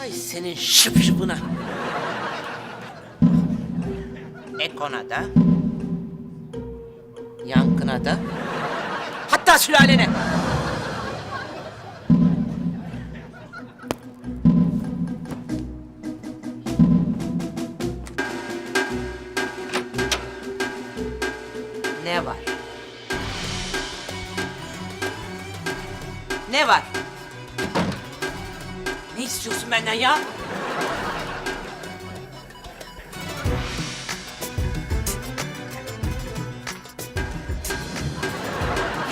Ay senin şıp şıpına. Ekona da. Yankına da. Hatta sülalene. Ne var? Ne var? Ne istiyorsun benden ya?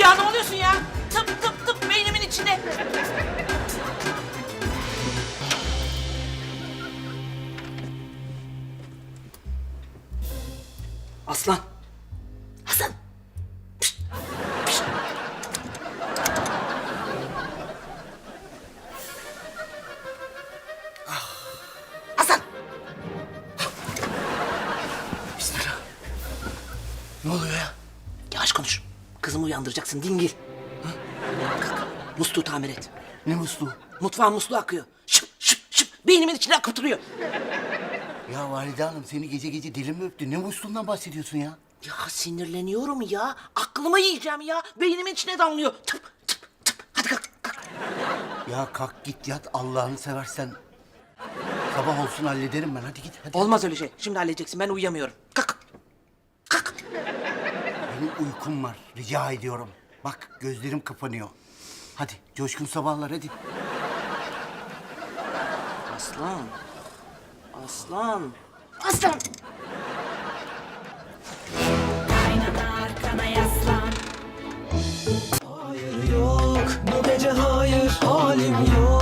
Ya ne oluyorsun ya? Tıp tıp tıp beynimin içine. Aslan. Ne oluyor ya? Yavaş konuş. Kızımı uyandıracaksın dingil. Hı? Kalk. Musluğu tamir et. Ne musluğu? Mutfağın musluğu akıyor. Şıp şıp şıp. Beynimin içine akıp duruyor. Ya valide hanım seni gece gece dilim öptü. Ne musluğundan bahsediyorsun ya? Ya sinirleniyorum ya. Aklımı yiyeceğim ya. Beynimin içine damlıyor. Tıp tıp tıp. Hadi kalk kalk. Ya kalk git yat Allah'ını seversen. Sabah olsun hallederim ben. Hadi git hadi. Olmaz öyle şey. Şimdi halledeceksin. Ben uyuyamıyorum. Benim uykum var. Rica ediyorum. Bak gözlerim kapanıyor. Hadi coşkun sabahlar hadi. Aslan. Aslan. Aslan. Aynada arkana yaslan Hayır yok bu gece hayır halim yok